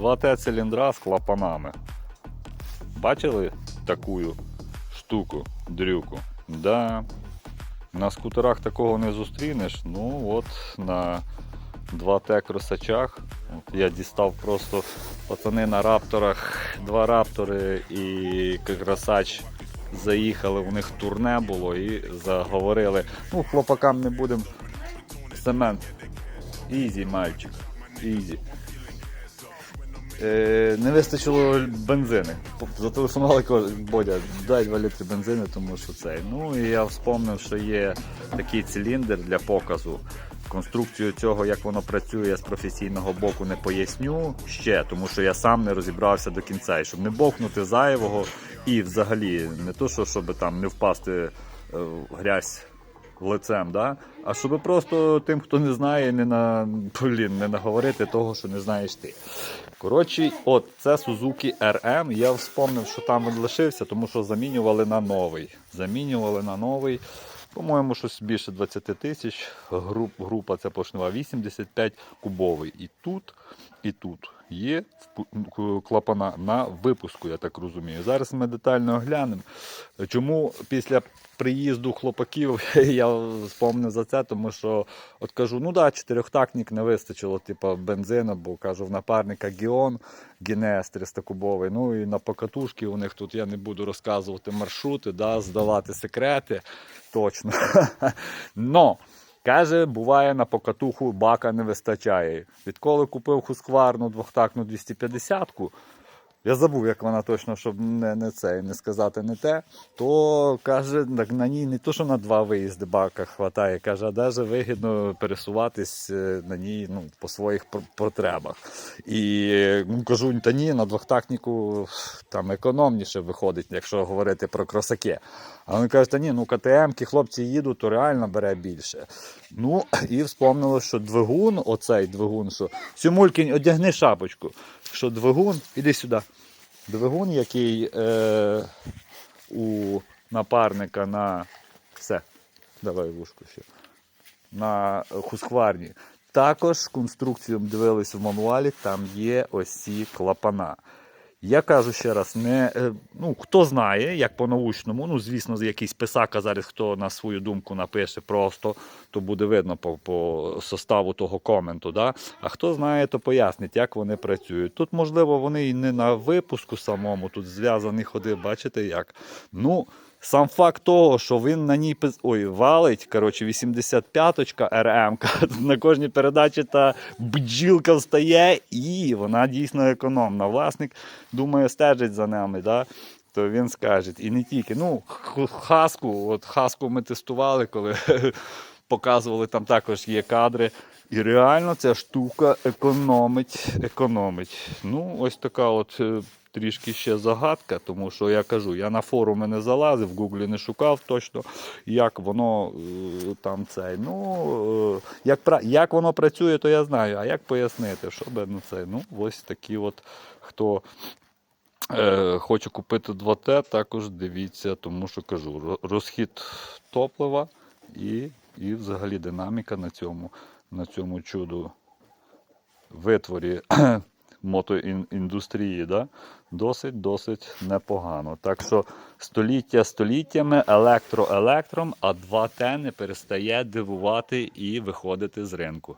2Т циліндра з клапанами. Бачили таку штуку, дрюку? Да. На скутерах такого не зустрінеш. Ну от на 2Т кросачах. Я дістав просто пацани на рапторах, два раптори і кросач заїхали, у них турне було і заговорили. Ну, хлопакам не будемо. Семен. Ізі, мальчик. Ізі. Е, не вистачило бензини. Зателефонували кажуть, Бодя, дай 2 літри бензину, тому що цей. Ну і я вспомнив, що є такий циліндр для показу. Конструкцію цього, як воно працює я з професійного боку, не поясню ще, тому що я сам не розібрався до кінця. І щоб не бовкнути зайвого і взагалі не то, що щоб там не впасти е, в грязь лицем, да? а щоб просто тим, хто не знає, не на блін, не наговорити того, що не знаєш ти. Коротше, от це Suzuki RM. Я вспомнив, що там він лишився, тому що замінювали на новий. Замінювали на новий. По-моєму, щось більше 20 тисяч. Груп, група ця поршнева 85 кубовий. І тут, і тут є клапана на випуску, я так розумію. Зараз ми детально оглянемо. Чому після приїзду хлопаків я спомнив за це, тому що от кажу, ну да, чотирьохтактник не вистачило, типу бензину, бо кажу, в напарника Гіон, Гінес 300 кубовий. Ну і на покатушки у них тут я не буду розказувати маршрути, да, здавати секрети. Точно. Но. Каже, буває на покатуху бака не вистачає. Відколи купив хускварну двохтакну 250-ку, я забув, як вона точно, щоб не, не це, не сказати не те, то каже, так на ній не то, що на два виїзди бака хватає, каже, а навіть вигідно пересуватись е, на ній ну, по своїх потребах. І ну, кажу, та ні, на двохтактнику там економніше виходить, якщо говорити про кросаки. А вони кажуть, та ні, ну КТМ-ки хлопці їдуть, то реально бере більше. Ну, і вспомнили, що двигун, оцей двигун, що Сюмулькінь, одягни шапочку, що двигун, іди сюди. Двигун, який е, у напарника на все. Давай вушку ще. На хускварні. Також конструкцію дивились в мануалі, там є ось ці клапана. Я кажу ще раз, не, е, ну, хто знає, як по-научному, ну, звісно, якийсь писака зараз, хто на свою думку напише просто, то буде видно по, по составу того коменту. Да? А хто знає, то пояснить, як вони працюють. Тут, можливо, вони і не на випуску самому, тут зв'язані ходи, бачите як. Ну, Сам факт того, що він на ній пис- ой, валить, коротше, 85-ка РМ, на кожній передачі та бджілка встає, і вона дійсно економна. Власник думає, стежить за нами, да? то він скаже. І не тільки. Ну, хаску, от хаску ми тестували, коли показували, там також є кадри. І реально ця штука економить, економить. Ну, ось така от е, трішки ще загадка, тому що я кажу, я на форуми не залазив, в Гуглі не шукав точно, як воно е, там цей. Ну, е, як, як воно працює, то я знаю. А як пояснити, що би ну це? Ну, ось такі от хто. Е, хочу купити 2Т, також дивіться, тому що кажу, розхід топлива і, і взагалі динаміка на цьому, на цьому чуду витворі мотоіндустрії, да? досить досить непогано. Так що століття століттями, електро електром, а 2Т не перестає дивувати і виходити з ринку.